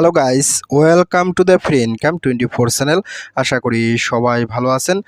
Hello guys welcome to the free income twenty four channel আশা করি সবাই ভালো আছেন।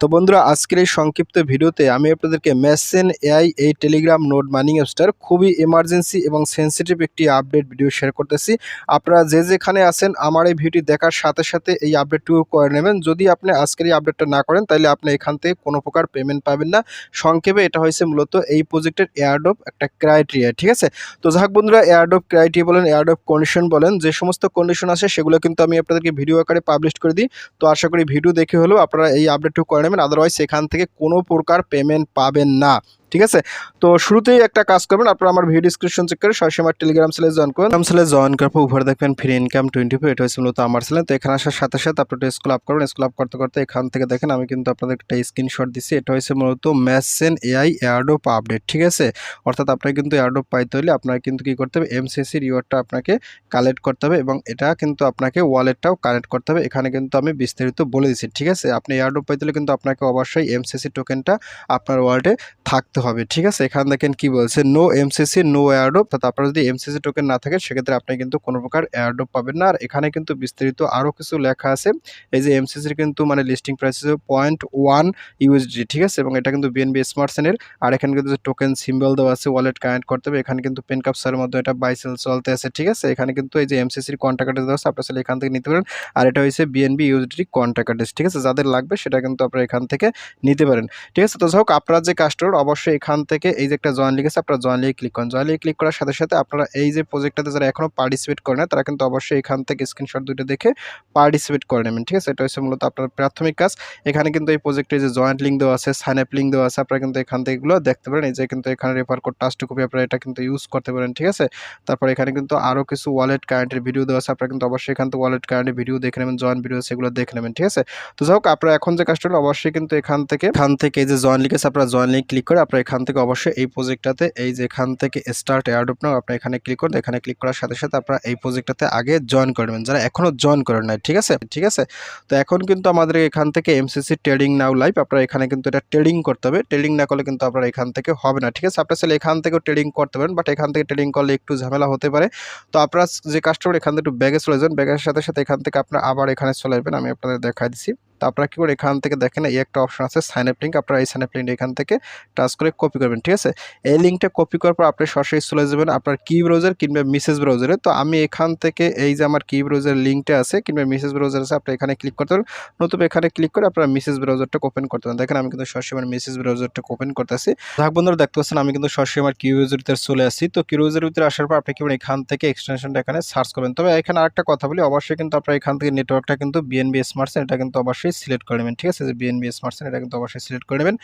তো বন্ধুরা, আজকের এই সংক্ষিপ্ত ভিডিওতে আমি আপনাদেরকে মেসেন এআই এই টেলিগ্রাম নোট মাইনিং অ্যাপসটার খুবই এমার্জেন্সি এবং সেন্সিটিভ একটি আপডেট ভিডিও শেয়ার করতেছি। আপনারা যে যেখানে আছেন, আমার এই ভিডিওটি দেখার সাথে সাথে এই আপডেটটুকু করে নেবেন। যদি আপনি আজকের এই আপডেটটা না করেন তাহলে আপনি এখান থেকে কোনো প্রকার পেমেন্ট পাবেন না। সংক্ষেপে এটা হয়েছে মূলত এই প্রজেক্টের এয়ারডপ একটা ক্রাইটেরিয়া ঠিক আছে? তো যাক বন্ধুরা এয়ারডপ ক্রাইটেরিয়া বলেন এয়ারডপ কন্ডিশন বলেন, যে সমস্ত কন্ডিশন আছে, সেগুলো কিন্তু আমি আপনাদেরকে ভিডিও আকারে পাবলিশ করে দিই। তো আশা করি ভিডিও দেখে হলেও আপনারা এই আপডেটটুকু করে নেবেন আদারওয়াইজ সেখান থেকে কোনো প্রকার পেমেন্ট পাবেন না। ঠিক আছে? তো শুরুতেই একটা কাজ করবেন, আপনারা আমার ভিডিও ডিসক্রিপশন চেক করে সরাসরি আমার টেলিগ্রাম সেলে জয়েন করুন। টেলিগ্রাম সেলে জয়েন করার পর উপরে দেখবেন ফ্রি ইনকাম টোয়েন্টি ফোর এটা হচ্ছে মূলত আমার সেলে তো এখানে আসার সাথে সাথে আপনারা স্কুল আপ করবেন স্কুল আপ করতে করতে এখান থেকে দেখেন আমি কিন্তু আপনাদের একটা স্ক্রিনশট দিচ্ছি এটা হচ্ছে মূলত ম্যাসেন এআই এয়ারডোপ আপডেট ঠিক আছে? অর্থাৎ আপনাকে কিন্তু এয়ারডোপ পাইতে হলে আপনাকে কিন্তু কি করতে হবে? এমসিসি রিওয়ার্ডটা আপনাকে কালেক্ট করতে হবে এবং এটা কিন্তু আপনাকে ওয়ালেটটাও কানেক্ট করতে হবে। এখানে কিন্তু আমি বিস্তারিত বলে দিচ্ছি ঠিক আছে? আপনি এয়ারডোপ পাইতে হলে কিন্তু আপনাকে অবশ্যই এমসিসি টোকেনটা আপনার ওয়ালেটে থাকতে হবে, ঠিক আছে? এখানে দেখেন কি বলছে নো এমসিসি নো এয়ারডোপ তারপর যদি এমসিসি টোকেন না থাকে, সেক্ষেত্রে আপনি কিন্তু কোনো প্রকার এয়ারডোপ পাবেন না। আর এখানে কিন্তু বিস্তারিত আরও কিছু লেখা আছে। এই যে এমসিসির কিন্তু মানে listing price point one USD ঠিক আছে? এবং এটা কিন্তু বিএনবি স্মার্টসেনের আর এখানে কিন্তু টোকেন সিম্বল দেওয়া আছে ওয়ালেট কানেক্ট করতে হবে। এখানে কিন্তু পেন কাপসারের মধ্যে এটা বাইসেল চলতে আছে, ঠিক আছে? এখানে কিন্তু এই যে এমসিসির কন্ট্যাক্ট দেওয়া আছে, আপনার এখান থেকে নিতে পারেন। আর এটা হচ্ছে বিএনবি ইউএসডি কন্ট্যাক্ট ঠিক আছে? যাদের লাগবে, সেটা কিন্তু আপনারা এখান থেকে নিতে পারেন, ঠিক আছে? তো যাই হোক, আপনারা যে কাস্টমার অবশ্যই এখান থেকে এই যে একটা জয়েন লিখেছে আপনারা জয়েন লিখে ক্লিক করেন। জয়েন লিখে ক্লিক করার সাথে সাথে আপনারা এই যে প্রজেক্টটাতে যারা এখনও পার্টিসিপেট করে না তারা কিন্তু অবশ্যই এখান থেকে স্ক্রিনশট দুটো দেখে পার্টিসিপেট করে নেবেন, ঠিক আছে? এটা হচ্ছে মূলত আপনার প্রাথমিক কাজ। এখানে কিন্তু এই প্রজেক্টে যে জয়েন্ট লিঙ্ক দেওয়া আছে সাইন আপ লিঙ্ক দেওয়া আছে, আপনারা কিন্তু এখান থেকে এগুলো দেখতে পারেন। এই যে কিন্তু এখানে রেফার কোড টাস্ট কপি আপনারা এটা কিন্তু ইউজ করতে পারেন, ঠিক আছে? তারপর এখানে কিন্তু আরও কিছু ওয়ালেট কারেন্টের ভিডিও দেওয়া আছে, আপনারা কিন্তু অবশ্যই এখান থেকে ওয়ালেট কারেন্টের ভিডিও দেখে নেবেন জয়েন্ট ভিডিও সেগুলো দেখে নেবেন, ঠিক আছে? তো যাই হোক, আপনারা এখন যে কাজটা হলো অবশ্যই কিন্তু এখান থেকে এখান থেকে এই যে জয়েন আছে, আপনারা জয়েন লিঙ্ক ক্লিক করে আপনারা এখান থেকে অবশ্যই এই প্রজেক্টটাতে এই যে এখান থেকে স্টার্ট এয়ারডপ নাও আপনারা এখানে ক্লিক করুন, এখানে ক্লিক করার সাথে সাথে আপনারা এই প্রজেক্টটাতে আগে জয়েন করে নেবেন। যারা এখনও জয়েন করেন নাই, ঠিক আছে? ঠিক আছে? তো এখন কিন্তু আমাদের এখান থেকে এমসিসি ট্রেডিং নাও লাইভ আপনারা এখানে কিন্তু এটা ট্রেডিং করতে হবে। ট্রেডিং না করলে কিন্তু আপনার এখান থেকে হবে না, ঠিক আছে? আপনার চাইলে এখান থেকেও ট্রেডিং করতে পারেন বাট এখান থেকে ট্রেডিং করলে একটু ঝামেলা হতে পারে। তো আপনারা যে কাস্টমার এখান থেকে একটু ব্যাগে চলে যান ব্যাগের সাথে সাথে এখান থেকে আপনারা আবার এখানে চলে আসবেন, আমি আপনাদের দেখাই দিচ্ছি আপনারা কী করে এখান থেকে দেখেন, এই একটা অপশন আছে সাইন আপ লিঙ্ক আপনারা এই সাইন আপ লিঙ্ক এখান থেকে টাচ করে কপি করবেন, ঠিক আছে? এই লিঙ্কটা কপি করার পর আপনি সরাসরি চলে যাবেন আপনার কি ব্রাউজার কিংবা মিসেস ব্রাউজারে তো আমি এখান থেকে এই যে আমার কি ব্রাউজার লিঙ্কটা আছে কিংবা মিসেস ব্রাউজার আছে, আপনি এখানে ক্লিক করতে পারেন। নতুবা এখানে ক্লিক করে আপনারা মিসেস ব্রাউজারটা ওপেন করতে পারেন। দেখেন আমি কিন্তু সরাসরি আমার মিসেস ব্রাউজারটা ওপেন করতেছি। যাক বন্ধুরা, দেখতে পাচ্ছেন আমি কিন্তু সরাসরি আমার কি ব্রাউজারতে চলে আসি তো কি ব্রাউজারের ভিতরে আসার পর আপনি কি এখান থেকে এক্সটেনশনটা এখানে সার্চ করবেন। তবে এখানে আরেকটা কথা বলি, অবশ্যই কিন্তু আপনারা এখান থেকে নেটওয়ার্কটা কিন্তু বিএনবি স্মার্টসেন এটা কিন্তু অবশ্যই সিলেক্ট করে নেবেন, ঠিক আছে? যে বিএনবি স্মার্টসেন এটা কিন্তু অবশ্যই সিলেক্ট করে নেবেন।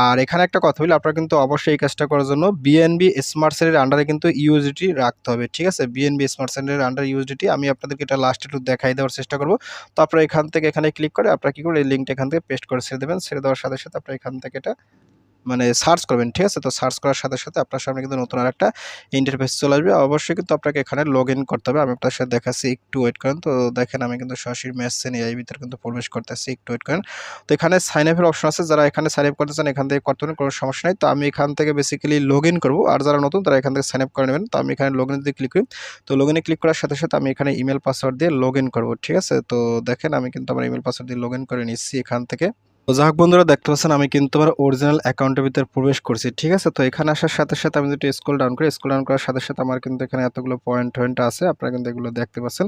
আর এখানে একটা কথা বলি, আপনারা কিন্তু অবশ্যই এই কাজটা করার জন্য বিএনবি স্মার্ট সেন্টারের আন্ডারে কিন্তু ইউএসডিটি রাখতে হবে, ঠিক আছে? বিএনবি স্মার্ট সেন্টারের আন্ডার ইউএসডিটি আমি আপনাদেরকে এটা লাস্ট একটু দেখাই দেওয়ার চেষ্টা করব। তো আপনারা এখান থেকে এখানে ক্লিক করে আপনারা কী করে এই লিঙ্কটা এখান থেকে পেস্ট করে ছেড়ে দেবেন, ছেড়ে দেওয়ার সাথে সাথে আপনারা এখান থেকে এটা মানে সার্চ করবেন, ঠিক আছে? তো সার্চ করার সাথে সাথে আপনার সামনে কিন্তু নতুন আর একটা ইন্টারফেস চলে আসবে। অবশ্যই কিন্তু আপনাকে এখানে লগ করতে হবে। আমি আপনার সাথে দেখাচ্ছি, একটু ওয়েট করেন। তো দেখেন, আমি কিন্তু সরাসরি মেসেন এআই ভিতরে কিন্তু প্রবেশ করতেছি, একটু ওয়েট করেন। তো এখানে সাইন আপের অপশন আছে। যারা এখানে সাইন আপ করতে চান, এখান থেকে করতে পারেন, কোনো সমস্যা নেই। তো আমি এখান থেকে বেসিক্যালি লগ ইন করব। আর যারা নতুন, তারা এখান থেকে সাইন আপ করে নেবেন। তো আমি এখানে লগ ইন দিয়ে ক্লিক করি। তো লগ ইনে ক্লিক করার সাথে সাথে আমি এখানে ইমেল পাসওয়ার্ড দিয়ে লগ ইন করব, ঠিক আছে? তো দেখেন, আমি কিন্তু আমার ইমেল পাসওয়ার্ড দিয়ে লগ ইন করে নিচ্ছি এখান থেকে। তো যাক বন্ধুরা, দেখতে পাচ্ছেন আমি কিন্তু আমার অরিজিনাল অ্যাকাউন্টের ভিতরে প্রবেশ করছি, ঠিক আছে? তো এখানে আসার সাথে সাথে আমি যদি স্কুল ডাউন করি স্কুল ডাউন করার সাথে সাথে আমার কিন্তু এখানে এতগুলো পয়েন্ট টয়েন্ট আছে, আপনারা কিন্তু এগুলো দেখতে পাচ্ছেন।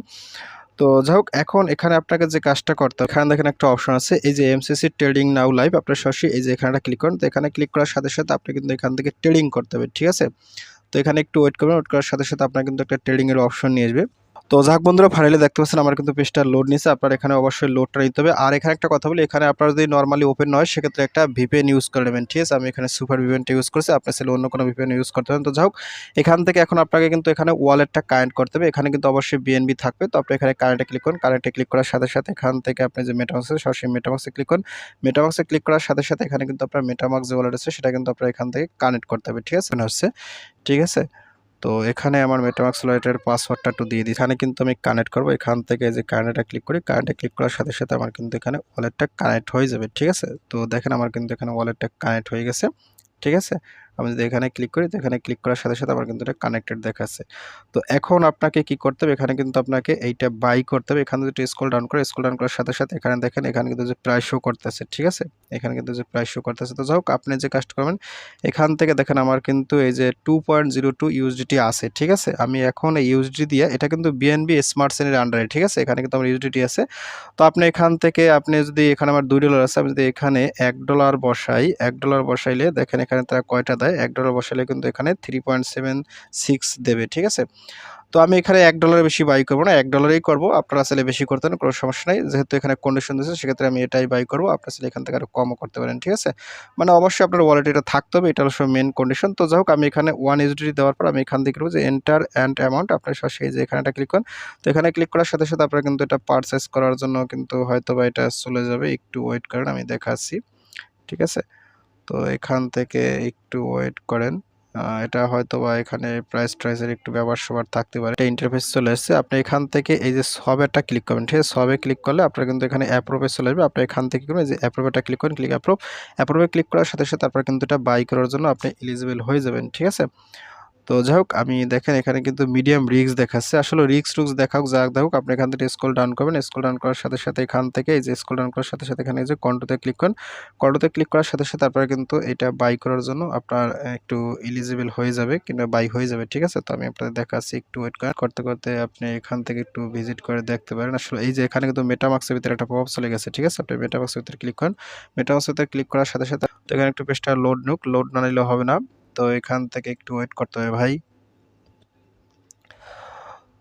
তো যাই হোক, এখন এখানে আপনাকে যে কাজটা করতে হবে, এখানে দেখেন একটা অপশন আছে, এই যে এমসিসি ট্রেডিং নাও লাইভ আপনার সরাসরি এই যে এখানে ক্লিক করেন, তো এখানে ক্লিক করার সাথে সাথে আপনি কিন্তু এখান থেকে ট্রেডিং করতে হবে, ঠিক আছে? তো এখানে একটু ওয়েট করবেন ওয়েট করার সাথে সাথে আপনার কিন্তু একটা ট্রেডিংয়ের অপশন নিয়ে আসবে। তো যাক বন্ধুরা ফাইনালি দেখতে পাচ্ছেন আমার কিন্তু পেজটা লোড নিছে আপনার এখানে অবশ্যই লোডটা নিতে হবে। আর এখানে একটা কথা বলি, এখানে আপনার যদি নর্মালি ওপেন নয়, সেক্ষেত্রে একটা ভিপিএন ইউজ করে নেবেন, ঠিক আছে? আমি এখানে সুপার ভিপিএনটা ইউজ করছি আপনার ছেলে অন্য কোনো ভিপিএন ইউজ করতে পারেন। তো যাই হোক, এখান থেকে এখন আপনাকে কিন্তু এখানে ওয়ালেটটা কানেক্ট করতে হবে। এখানে কিন্তু অবশ্যই বিএনবি থাকবে। তো আপনি এখানে কারেন্টে ক্লিক করুন। কারেন্টে ক্লিক করার সাথে সাথে এখান থেকে আপনি যে মেটামাক্স সরাসরি মেটামাক্সে ক্লিক করুন। মেটামাক্সে ক্লিক করার সাথে সাথে এখানে কিন্তু আপনার মেটামাক্স যে ওয়ালেট আছে, সেটা কিন্তু আপনার এখান থেকে কানেক্ট করতে হবে, ঠিক আছে? হচ্ছে? ঠিক আছে? তো এখানে আমার মেটামাক্স ওয়ালেটের পাসওয়ার্ডটা একটু দিয়ে দিই। এখানে কিন্তু আমি কানেক্ট করব। এখান থেকে যে কারেন্টটা ক্লিক করি কারেন্টে ক্লিক করার সাথে সাথে আমার কিন্তু এখানে ওয়ালেটটা কানেক্ট হয়ে যাবে, ঠিক আছে? তো দেখেন আমার কিন্তু এখানে ওয়ালেটটা কানেক্ট হয়ে গেছে, ঠিক আছে? আমি যদি এখানে ক্লিক করি, তো এখানে ক্লিক করার সাথে সাথে আমার কিন্তু এটা কানেক্টেড দেখাচ্ছে। তো এখন আপনাকে কি করতে হবে? এখানে কিন্তু আপনাকে এইটা বাই করতে হবে। এখানে যদি স্ক্রল ডাউন করে স্ক্রল ডাউন করার সাথে সাথে এখানে দেখেন, এখানে কিন্তু যে প্রাইস শো করতেছে, ঠিক আছে? এখানে কিন্তু যে প্রাইস শো করতেছে। তো যাই হোক, আপনি যে কাজটা করবেন, এখান থেকে দেখেন আমার কিন্তু এই যে two point zero two USDT আছে, ঠিক আছে? আমি এখন এই ইউএসডি দিয়ে, এটা কিন্তু বিএনবি স্মার্ট সেনের আন্ডারে ঠিক আছে? এখানে কিন্তু আমার ইউএসডিটি আছে। তো আপনি এখান থেকে, আপনি যদি এখানে আমার দুই ডলার আছে, আমি যদি এখানে এক ডলার বসাই, এক ডলার বসাইলে দেখেন এখানে তারা কয়টা দেয়? এক ডলার বসাইলে কিন্তু এখানে থ্রি পয়েন্ট সেভেন সিক্স দেবে, ঠিক আছে? তো আমি এখানে এক ডলারের বেশি বাই করব না, এক ডলারেই করব, আপনারা আসলে বেশি করতে পারেন, কোনো সমস্যা নাই। যেহেতু এখানে কন্ডিশন দিয়েছে, সেক্ষেত্রে আমি এটাই বাই করব, আপনার আসলে এখান থেকে আরও কমও করতে পারেন, ঠিক আছে? মানে অবশ্যই আপনার ওয়ালেট এটা থাকতে হবে, এটা হলো মেন কন্ডিশন তো যাই হোক, আমি এখানে ওয়ান ইউজিটি দেওয়ার পর আমি এখান থেকে যে এন্টার অ্যান্ড অ্যামাউন্ট আপনার সেই যে এখানে একটা ক্লিক করেন। তো এখানে ক্লিক করার সাথে সাথে আপনারা কিন্তু এটা পারচেস করার জন্য কিন্তু হয়তো বা এটা চলে যাবে, একটু ওয়েট করেন, আমি দেখাচ্ছি, ঠিক আছে? তো এখান থেকে একটু ওয়েট করেন। এটা হয়তো বা এখানে প্রাইস ট্রাইসের একটু ব্যবহার সবার থাকতে পারে। এটা ইন্টারফেস চলে এসেছে। আপনি এখান থেকে এই যে সবেরটা ক্লিক করবেন, ঠিক আছে? সবে ক্লিক করলে আপনার কিন্তু এখানে অ্যাপ্রোভে চলে আসবে। আপনি এখান থেকে করবেন যে অ্যাপ্রোভেটা ক্লিক করেন ক্লিক অ্যাপ্রোভ অ্যাপ্রোভে ক্লিক করার সাথে সাথে আপনার কিন্তু এটা বাই করার জন্য আপনি এলিজিবল হয়ে যাবেন, ঠিক আছে? তো যাই হোক আমি দেখেন এখানে কিন্তু মিডিয়াম রিক্স দেখাচ্ছে। আসলে রিক্স টুক্স দেখাক, যাক, দেখুক, আপনি এখান থেকে স্কুল ডাউন করবেন। স্কুল ডাউন করার সাথে সাথে এখান থেকে এই যে স্কুল ডাউন করার সাথে সাথে এখানে যে কন্টোতে ক্লিক করেন। কন্টোতে ক্লিক করার সাথে সাথে আপনারা কিন্তু এটা বাই করার জন্য আপনার একটু এলিজিবল হয়ে যাবে কিংবা বাই হয়ে যাবে, ঠিক আছে? তো আমি আপনাদের দেখাচ্ছি, একটু ওয়েট করতে করতে আপনি এখান থেকে একটু ভিজিট করে দেখতে পারেন। আসলে এই যে এখানে কিন্তু মেটামাক্সের ভিতরে একটা প্রভাব চলে গেছে, ঠিক আছে? আপনি মেটামাক্সের ভিতরে ক্লিক করেন। মেটামাক্সের ভিতরে ক্লিক করার সাথে সাথে এখানে একটু পেজটা লোড নুক। লোড না নিলে হবে না। তো এখান থেকে একটু ওয়েট করতে হবে ভাই।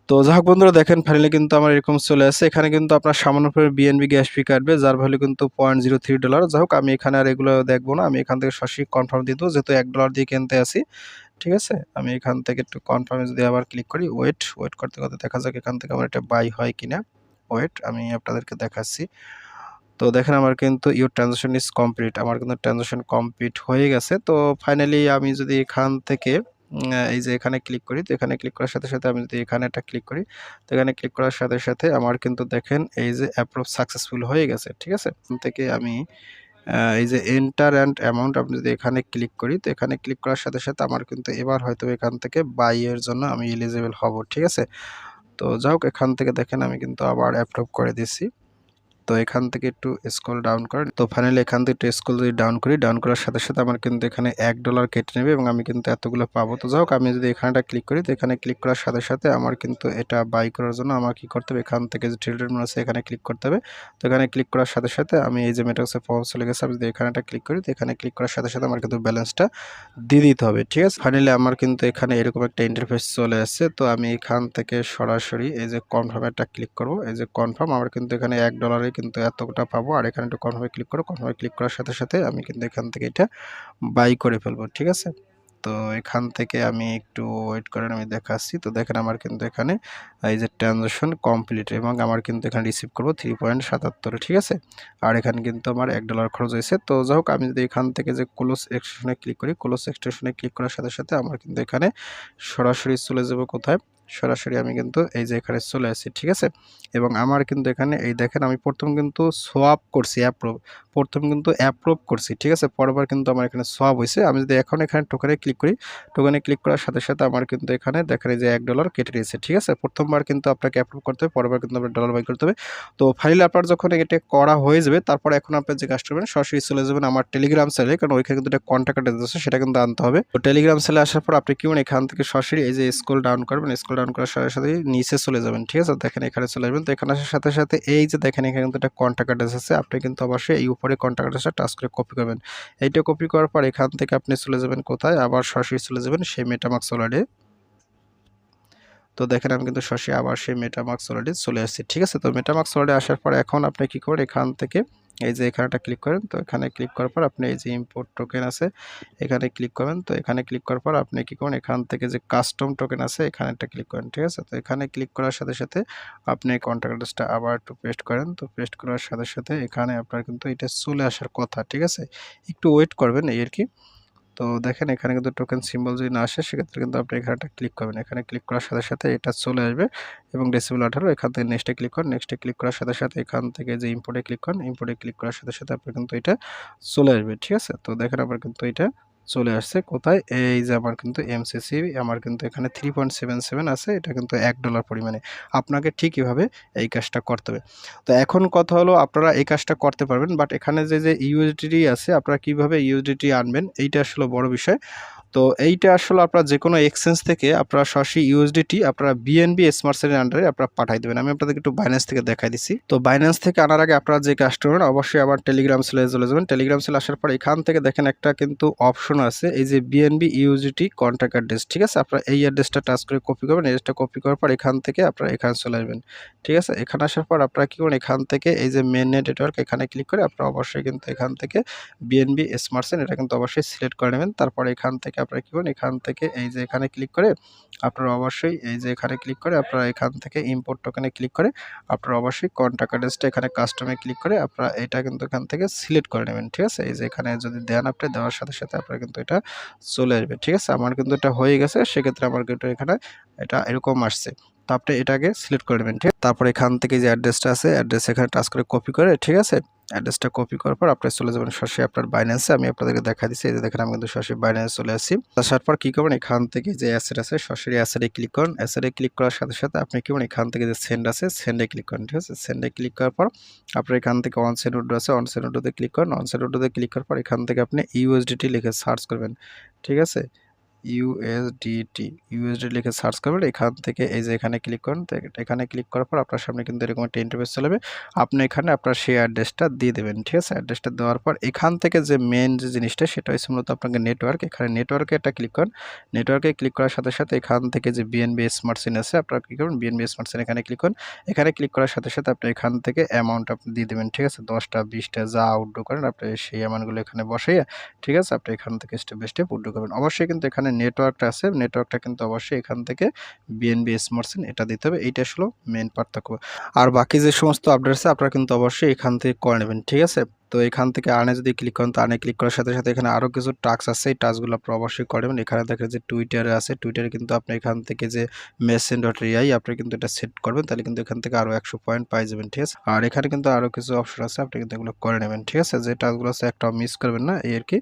তো যাই বন্ধুরা, দেখেন ফাইনালি কিন্তু আমার এরকম চলে আসে। এখানে কিন্তু আপনার সামান্য বিএনবি গ্যাস ফি কাটবে, যার ভ্যালু কিন্তু পয়েন্ট জিরো থ্রি ডলার যাই হোক আমি এখানে আর এগুলো দেখব না। আমি এখান থেকে সঠিক কনফার্ম দিয়ে দেবো, যেহেতু এক ডলার দিয়ে কিনতে আসি। ঠিক আছে? আমি এখান থেকে একটু কনফার্মে যদি আবার ক্লিক করি ওয়েট ওয়েট করতে করতে দেখা যাক এখান থেকে আমার এটা বাই হয় কিনা। ওয়েট আমি আপনাদেরকে দেখাচ্ছি। তো দেখেন আমার কিন্তু ইউর ট্রানজাকশন ইজ কমপ্লিট আমার কিন্তু ট্রানজাকশন কমপ্লিট হয়ে গেছে। তো ফাইনালি আমি যদি এখান থেকে এই যে এখানে ক্লিক করি, তো এখানে ক্লিক করার সাথে সাথে আমি যদি এখানে একটা ক্লিক করি, তো এখানে ক্লিক করার সাথে সাথে আমার কিন্তু দেখেন এই যে অ্যাপ্রুভ সাকসেসফুল হয়ে গেছে, ঠিক আছে? থেকে আমি এই যে এন্টার অ্যান্ড অ্যামাউন্ট আমি যদি এখানে ক্লিক করি, তো এখানে ক্লিক করার সাথে সাথে আমার কিন্তু এবার হয়তো এখান থেকে বাইয়ের জন্য আমি এলিজিবল হব, ঠিক আছে? তো যাই হোক, এখান থেকে দেখেন আমি কিন্তু আবার অ্যাপ্রুভ করে দিছি। তো এখান থেকে একটু স্কল ডাউন করেন। তো ফাইনালি এখান থেকে একটু স্কল যদি ডাউন করি ডাউন করার সাথে সাথে আমার কিন্তু এখানে এক ডলার কেটে নেবে এবং আমি কিন্তু এতগুলো পাবো। তো যাই আমি যদি এখানটা ক্লিক করি, তো এখানে ক্লিক করার সাথে সাথে আমার কিন্তু এটা বাই করার জন্য আমার কি করতে হবে? এখান থেকে যে ট্রেডের আছে, এখানে ক্লিক করতে হবে। তো এখানে ক্লিক করার সাথে সাথে আমি এই যে মেটাক্সে ফর্ম চলে গেছে, আমি যদি এখানেটা ক্লিক করি, তো এখানে ক্লিক করার সাথে সাথে আমার কিন্তু ব্যালেন্সটা দিয়ে দিতে হবে, ঠিক আছে? ফাইনালি আমার কিন্তু এখানে এরকম একটা ইন্টারফেস চলে আসছে। তো আমি এখান থেকে সরাসরি এই যে কনফার্ম একটা ক্লিক করব। এই যে কনফার্ম আমার কিন্তু এখানে এক ডলারে কিন্তু এতটা পাবো। আর এখানে একটু কনফার্মে ক্লিক করো। কনফার্মে ক্লিক করার সাথে সাথে আমি কিন্তু এখান থেকে এটা বাই করে ফেলব, ঠিক আছে? তো এখান থেকে আমি একটু ওয়েট করেন, আমি দেখাচ্ছি। তো দেখেন আমার কিন্তু এখানে এই যে ট্রানজাকশন কমপ্লিট এবং আমার কিন্তু এখানে রিসিভ করব থ্রি পয়েন্ট সাতাত্তর, ঠিক আছে? আর এখানে কিন্তু আমার এক ডলার খরচ হয়েছে। তো যাই হোক, আমি যদি এখান থেকে যে ক্লোজ এক্সটেশনে ক্লিক করি ক্লোজ এক্সটেশনে ক্লিক করার সাথে সাথে আমার কিন্তু এখানে সরাসরি চলে যাব কোথায়? সরাসরি আমি কিন্তু এই যে এখানে চলে আসি, ঠিক আছে? এবং আমার কিন্তু এখানে, এই দেখেন আমি প্রথম কিন্তু সোয়াপ করছি অ্যাপ্রুভ প্রথম কিন্তু অ্যাপ্রুভ করছি, ঠিক আছে? পরবার কিন্তু আমার এখানে সোয়াপ হয়েছে আমি যদি এখন এখানে টোকেনে ক্লিক করি টোকেনে ক্লিক করার সাথে সাথে আমার কিন্তু এখানে দেখেন যে এক ডলার কেটে দিয়েছে ঠিক আছে? প্রথমবার কিন্তু আপনাকে অ্যাপ্রুভ করতে হবে, পরবার কিন্তু আপনার ডলার বাই করতে হবে। তো ফাইনালি আপনার যখন এটা করা হয়ে যাবে, তারপর এখন আপনি যে কাজটা করবেন, সরাসরি চলে যাবেন আমার টেলিগ্রাম সেলে কারণ ওইখানে কিন্তু একটা কন্ট্যাক্ট আছে, সেটা কিন্তু আনতে হবে। তো টেলিগ্রাম সেলে আসার পর আপনি কি এখান থেকে সরাসরি এই যে স্কুল ডাউন করবেন স্কুল ডাউন করার সাথে সাথে নিচে চলে যাবেন, ঠিক আছে? দেখেন এখানে চলে যাবেন তো এখানে আসার সাথে সাথে এই যে দেখেন, এখানে কিন্তু একটা কন্ট্যাক্ট অ্যাড্রেস আছে আপনি কিন্তু অবশ্যই এই উপরে কন্ট্যাক্ট অ্যাড্রেসটা টাচ করে কপি করবেন। এইটা কপি করার পর এখান থেকে আপনি চলে যাবেন কোথায়? আবার সরাসরি চলে যাবেন সেই মেটামাক্স ওয়ালেটে তো দেখেন, আমি কিন্তু সরাসরি আবার সেই মেটামাক্স ওয়ালেটে চলে আসছি, ঠিক আছে? তো মেটামাক্স ওয়ালেটে আসার পর এখন আপনি কি করবেন? এখান থেকে এই যে এখানেটা ক্লিক করেন, তো এখানে ক্লিক করার পর আপনি এই যে ইম্পোর্ট টোকেন আছে, এখানে ক্লিক করবেন। তো এখানে ক্লিক করার পর আপনি কী করেন এখান থেকে যে কাস্টম টোকেন আছে এখানে একটা ক্লিক করেন, ঠিক আছে? তো এখানে ক্লিক করার সাথে সাথে আপনি কন্ট্যাক্ট অ্যাড্রেসটা আবার একটু পেস্ট করেন। তো পেস্ট করার সাথে সাথে এখানে আপনার কিন্তু এটা চলে আসার কথা, ঠিক আছে? একটু ওয়েট করবেন এই আর কি। তো দেখেন এখানে কিন্তু টোকেন সিম্বল যদি না আসে, সেক্ষেত্রে কিন্তু আপনি এখানে একটা ক্লিক করবেন। এখানে ক্লিক করার সাথে সাথে এটা চলে আসবে এবং ডেসিবল আঠারো, এখান থেকে নেক্সটে ক্লিক করেন। নেক্সটে ক্লিক করার সাথে সাথে এখান থেকে যে ইম্পোর্টে ক্লিক করেন ইম্পোর্টে ক্লিক করার সাথে সাথে আপনার কিন্তু এটা চলে আসবে, ঠিক আছে? তো দেখেন আবার কিন্তু এটা চলে আসছে, কোথায়? এই যে আমার কিন্তু এমসিসি আমার কিন্তু এখানে থ্রি পয়েন্ট সেভেন সেভেন আছে, এটা কিন্তু এক ডলার পরিমাণে। আপনাকে ঠিক এভাবে এই কাজটা করতে হবে। তো এখন কথা হলো, আপনারা এই কাজটা করতে পারবেন বাট এখানে যে যে ইউএসডিটি আছে, আপনারা কীভাবে ইউএসডিটি আনবেন, এইটা আসলে বড় বিষয়। তো এইটা আসলে আপনারা যে কোনো এক্সচেঞ্জ থেকে আপনারা সরাসরি ইউএসডিটি আপনারা বিএনবি স্মার্টসের আন্ডারে আপনারা পাঠাই দেবেন। আমি আপনাদেরকে একটু বাইন্যান্স থেকে দেখাই দিচ্ছি। তো বাইন্যান্স থেকে আনার আগে আপনারা যে কাজটা করবেন, অবশ্যই আবার টেলিগ্রাম সেলে চলে যাবেন। টেলিগ্রাম সেল আসার পর এখান থেকে দেখেন একটা কিন্তু অপশন আছে। এই যে বিএনবি ইউএসডিটি কন্ট্যাক্ট অ্যাড্রেস ঠিক আছে? আপনারা এই অ্যাড্রেসটা টাচ করে কপি করবেন। অ্যাড্রেসটা কপি করার পর এখান থেকে আপনারা এখানে চলে আসবেন, ঠিক আছে? এখানে আসার পর আপনারা কি করবেন? এখান থেকে এই যে মেন নেটওয়ার্ক এখানে ক্লিক করে আপনারা অবশ্যই কিন্তু এখান থেকে বিএনবি স্মার্টসেন এটা কিন্তু অবশ্যই সিলেক্ট করে নেবেন। তারপর এখান থেকে আপনারা কি করেন এখান থেকে এই যে এখানে ক্লিক করে আপনারা অবশ্যই এই যে এখানে ক্লিক করে আপনারা এখান থেকে ইম্পোর্ট টোকেনে ক্লিক করে আপনারা অবশ্যই কন্ট্যাক্ট অ্যাড্রেসটা এখানে কাস্টমে ক্লিক করে আপনারা এটা কিন্তু এখান থেকে সিলেক্ট করে নেবেন, ঠিক আছে? এই যে এখানে যদি দেন আপনি, দেওয়ার সাথে সাথে আপনারা কিন্তু এটা চলে আসবে, ঠিক আছে? আমার কিন্তু এটা হয়ে গেছে, সেক্ষেত্রে আমার কিন্তু এখানে এটা এরকম আসছে। তো আপনি এটাকে সিলেক্ট করে নেবেন, ঠিক তারপর এখান থেকে যে অ্যাড্রেসটা আছে অ্যাড্রেস এখানে টাচ করে কপি করে, ঠিক আছে? অ্যাড্রেসটা কপি করার পর আপনি চলে যাবেন সরাসরি আপনার বাইন্যান্সে আমি আপনাদেরকে দেখা দিচ্ছি, এই যে দেখেন আমি কিন্তু সরাসরি বাইন্যান্সে চলে আসছি। আসার পর কী করবেন? এখান থেকে যে অ্যাসেট আছে সরাসরি অ্যাসেটে ক্লিক করুন। অ্যাসেটে ক্লিক করার সাথে সাথে আপনি কি করুন এখান থেকে যে সেন্ড আছে সেন্ডে ক্লিক করেন, ঠিক আছে? সেন্ডে ক্লিক করার পর আপনার এখান থেকে অন সেন্ড উডো আছে অন সেন্ড উডোতে ক্লিক করুন। অন সেন্ড উডোতে ক্লিক করার পর এখান থেকে আপনি ইউএসডিটি লিখে সার্চ করবেন, ঠিক আছে? ইউএসডিটি ইউএসডি লিখে সার্চ করবেন, এখান থেকে এই যে এখানে ক্লিক করুন এখানে ক্লিক করার পর আপনার সামনে কিন্তু এরকম একটা ইন্টারফেস চলবে আপনি এখানে আপনার সেই অ্যাড্রেসটা দিয়ে দেবেন, ঠিক আছে? অ্যাড্রেসটা দেওয়ার পর এখান থেকে যে মেন যে জিনিসটা, সেটা হচ্ছে মূলত আপনাকে নেটওয়ার্ক এখানে নেটওয়ার্কে একটা ক্লিক করুন নেটওয়ার্কে ক্লিক করার সাথে সাথে এখান থেকে যে বিএনবি স্মার্ট সিন আছে, আপনারা কী করবেন? বিএনবি স্মার্ট সিন এখানে ক্লিক করুন। এখানে ক্লিক করার সাথে সাথে আপনি এখান থেকে অ্যামাউন্ট আপনি দিয়ে দেবেন, ঠিক আছে? দশটা, বিশটা, যা আউটডো করেন, আপনি সেই অ্যামাউন্টগুলো এখানে বসাইয়া, ঠিক আছে? আপনি এখান থেকে স্টেপ বাই স্টেপ উড্ডো করবেন। অবশ্যই কিন্তু এখানে নেটওয়ার্কটা আছে, নেটওয়ার্কটা কিন্তু অবশ্যই এখান থেকে বিএনবি স্মার্টসেন এটা দিতে হবে, এইটা আসলে মেন পার্থক্য। আর বাকি যে সমস্ত আপডেট আছে, আপনারা কিন্তু অবশ্যই এখান থেকে করে নেবেন, ঠিক আছে? তো এখান থেকে আনে যদি ক্লিক করেন, তো আর্নে ক্লিক করার সাথে সাথে এখানে আরও কিছু টাস্ক আছে, এই টাস্কগুলো আপনারা অবশ্যই করবেন এখানে দেখেন যে টুইটারে আছে টুইটারে কিন্তু আপনি এখান থেকে যে মেসেন ডট রিআই আপনি কিন্তু এটা সেট করবেন, তাহলে কিন্তু এখান থেকে আরও একশো পয়েন্ট পাই যাবেন, ঠিক আছে? আর এখানে কিন্তু আরও কিছু অপশন আছে, আপনি কিন্তু এগুলো করে নেবেন, ঠিক আছে? যে টাস্কগুলো আছে, একটা মিস করবেন না, এই আর কি।